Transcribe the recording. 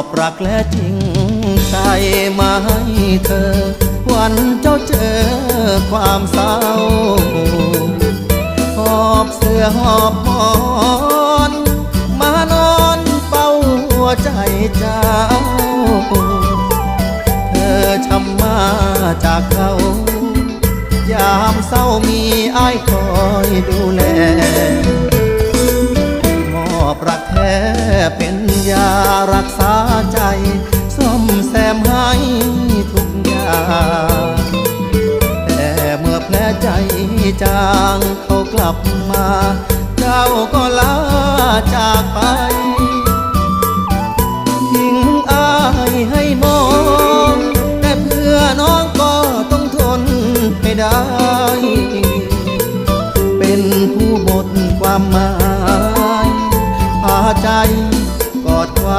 อบรักและจริงใจมาให้เธอ วันเจ้าเจอความเศร้า หอบเสื้อหอบหมอนมานอนเฝ้าหัวใจเจ้า เธอช้ำมาจากเขา ยามเศร้ามีอ้ายคอยดูแลมอบรักแท้เป็นยารักษา ซ่อมแซมให้ทุกอย่างแต่เมื่อแผลใจจางเขากลับมา เจ้าก็ลาจากไปทิ้งอายให้มอง แต่เพื่อน้องก็ต้องทนให้ได้ เป็นผู้หมดความหมายพาใจกอดความ